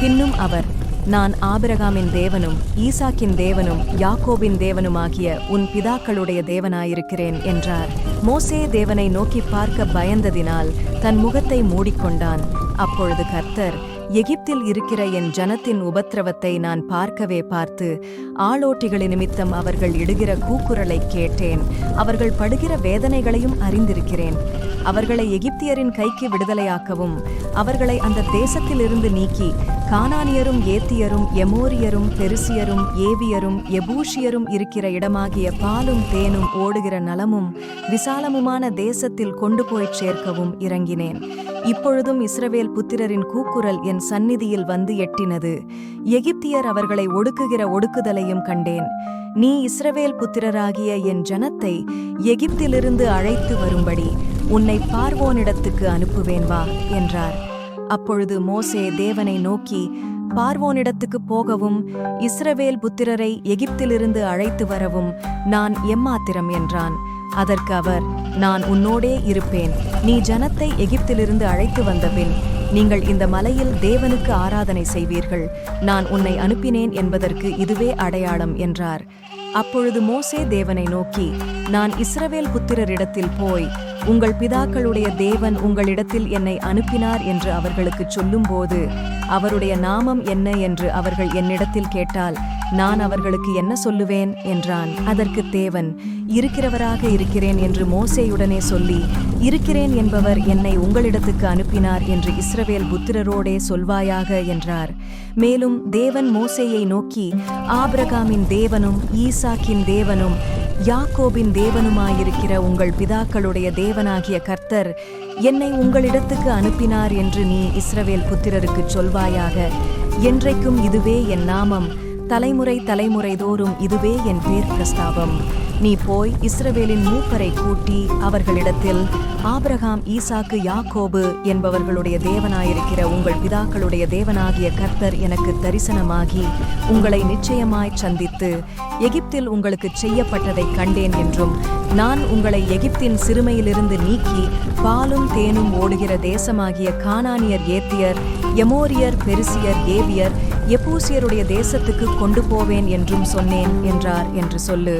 பின்னும் அவர் நான் ஆபிரகாமின் தேவனும் ஈசாக்கின் தேவனும் யாக்கோபின் தேவனுமாகிய உன் பிதாக்களுடைய தேவனாயிருக்கிறேன் என்றார். மோசே தேவனை நோக்கி பார்க்க பயந்ததினால் தன் முகத்தை மூடிக்கொண்டான். அப்பொழுது கர்த்தர் எகிப்தில் இருக்கிற என் ஜனத்தின் உபத்திரவத்தை நான் பார்க்கவே பார்த்து ஆளோட்டிகளின் நிமித்தம் அவர்கள் இடுகிற கூக்குரலைக் கேட்டேன். அவர்கள் படுகிற வேதனைகளையும் அறிந்திருக்கிறேன். அவர்களை எகிப்தியரின் கைக்கு விடுதலையாக்கவும் அவர்களை அந்த தேசத்திலிருந்து நீக்கி கானானியரும் ஏத்தியரும் எமோரியரும் பெருசியரும் ஏவியரும் எபூஷியரும் இருக்கிற இடமாகிய பாலும் தேனும் ஓடுகிற நலமும் விசாலமுமான தேசத்தில் கொண்டு போய்ச் சேர்க்கவும் இறங்கினேன். இப்பொழுதும் இஸ்ரவேல் புத்திரரின் கூக்குரல் என் சந்நிதியில் வந்து எட்டினது. எகிப்தியர் அவர்களை ஒடுக்குகிற ஒடுக்குதலையும் கண்டேன். நீ இஸ்ரவேல் புத்திரராகிய என் ஜனத்தை எகிப்திலிருந்து அழைத்து வரும்படி உன்னை பார்வோனிடத்துக்கு அனுப்புவேன் வா என்றார். அப்பொழுது மோசே தேவனை நோக்கி பார்வோனிடத்துக்கு போகவும் இஸ்ரவேல் புத்திரரை எகிப்திலிருந்து அழைத்து வரவும் நான் எம்மாத்திரம் என்றான். அதற்கு அவர் நான் உன்னோடே இருப்பேன். நீ ஜனத்தை எகிப்திலிருந்து அழைத்து வந்தபின் நீங்கள் இந்த மலையில் தேவனுக்கு ஆராதனை செய்வீர்கள். நான் உன்னை அனுப்பினேன் என்பதற்கு இதுவே அடையாளம் என்றார். அப்பொழுது மோசே தேவனை நோக்கி நான் இஸ்ரவேல் புத்திரரிடத்தில் போய் உங்கள் பிதாக்களுடைய தேவன் உங்களிடத்தில் என்னை அனுப்பினார் என்று அவர்களுக்கு சொல்லும்போது அவருடைய நாமம் என்ன என்று அவர்கள் என்னிடத்தில் கேட்டால் நான் அவர்களுக்கு என்ன சொல்லுவேன்? என்றான். அதற்கு தேவன் இருக்கிறவராக இருக்கிறேன் என்று மோசேயுடனே சொல்லி இருக்கிறேன் என்பவர் என்னை உங்களிடத்துக்கு அனுப்பினார் என்று இஸ்ரவேல் புத்திரரோடே சொல்வாயாக என்றார். மேலும் தேவன் மோசேயை நோக்கி ஆபிரகாமின் தேவனும் ஈசாக்கின் தேவனும் யாக்கோபின் தேவனுமாயிருக்கிற உங்கள் பிதாக்களுடைய தேவனாகிய கர்த்தர் என்னை உங்களிடத்துக்கு அனுப்பினார் என்று நீ இஸ்ரவேல் புத்திரருக்குச் சொல்வாயாக. என்றைக்கும் இதுவே என் நாமம். தலைமுறை தலைமுறை தோறும் இதுவே என் பேர் பிரஸ்தாபம் நீ போய் இஸ்ரவேலின் மூப்பரை கூட்டி அவர்களிடத்தில் ஆபிரகாம் ஈசாக்கு யாக்கோபு என்பவர்களுடைய தேவனாயிருக்கிற உங்கள் பிதாக்களுடைய தேவனாகிய கர்த்தர் எனக்கு தரிசனமாகி உங்களை நிச்சயமாய் சந்தித்து எகிப்தில் உங்களுக்கு செய்யப்பட்டதை கண்டேன் என்றும் நான் உங்களை எகிப்தின் சிறுமையிலிருந்து நீக்கி பாலும் தேனும் ஓடுகிற தேசமாகிய கானானியர் ஏத்தியர் எமோரியர் பெருசியர் ஏவியர் எப்பூசியருடைய தேசத்துக்கு கொண்டு போவேன் என்றும் சொன்னேன் என்றார் என்று சொல்லு.